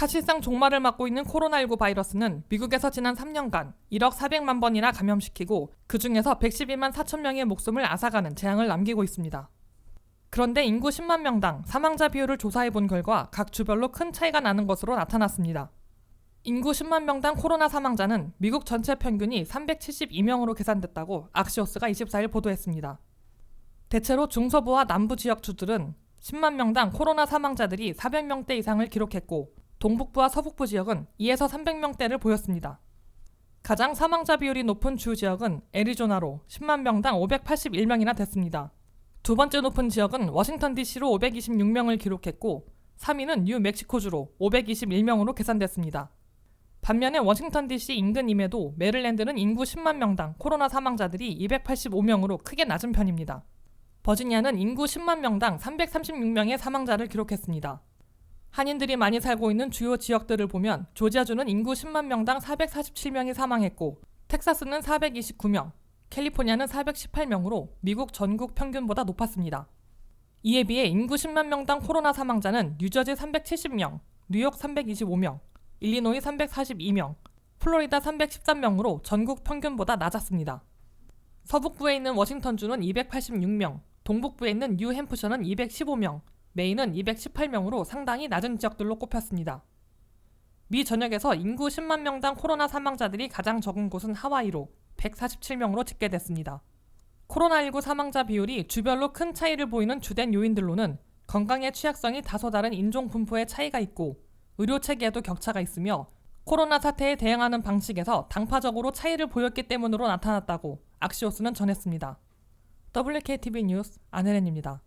사실상 종말을 맞고 있는 코로나19 바이러스는 미국에서 지난 3년간 1억 400만 번이나 감염시키고 그 중에서 112만 4천 명의 목숨을 앗아가는 재앙을 남기고 있습니다. 그런데 인구 10만 명당 사망자 비율을 조사해 본 결과 각 주별로 큰 차이가 나는 것으로 나타났습니다. 인구 10만 명당 코로나 사망자는 미국 전체 평균이 372명으로 계산됐다고 악시오스가 24일 보도했습니다. 대체로 중서부와 남부 지역 주들은 10만 명당 코로나 사망자들이 400명대 이상을 기록했고 동북부와 서북부 지역은 2에서 300명대를 보였습니다. 가장 사망자 비율이 높은 주 지역은 애리조나로 10만 명당 581명이나 됐습니다. 두 번째 높은 지역은 워싱턴 DC로 526명을 기록했고 3위는 뉴멕시코주로 521명으로 계산됐습니다. 반면에 워싱턴 DC 인근임에도 메릴랜드는 인구 10만 명당 코로나 사망자들이 285명으로 크게 낮은 편입니다. 버지니아는 인구 10만 명당 336명의 사망자를 기록했습니다. 한인들이 많이 살고 있는 주요 지역들을 보면 조지아주는 인구 10만 명당 447명이 사망했고 텍사스는 429명, 캘리포니아는 418명으로 미국 전국 평균보다 높았습니다. 이에 비해 인구 10만 명당 코로나 사망자는 뉴저지 370명, 뉴욕 325명, 일리노이 342명, 플로리다 313명으로 전국 평균보다 낮았습니다. 서북부에 있는 워싱턴주는 286명, 동북부에 있는 뉴햄프셔는 215명, 메인은 218명으로 상당히 낮은 지역들로 꼽혔습니다. 미 전역에서 인구 10만 명당 코로나 사망자들이 가장 적은 곳은 하와이로 147명으로 집계됐습니다. 코로나19 사망자 비율이 주별로 큰 차이를 보이는 주된 요인들로는 건강의 취약성이 다소 다른 인종 분포의 차이가 있고 의료 체계에도 격차가 있으며 코로나 사태에 대응하는 방식에서 당파적으로 차이를 보였기 때문으로 나타났다고 악시오스는 전했습니다. WKTV 뉴스 안혜련입니다.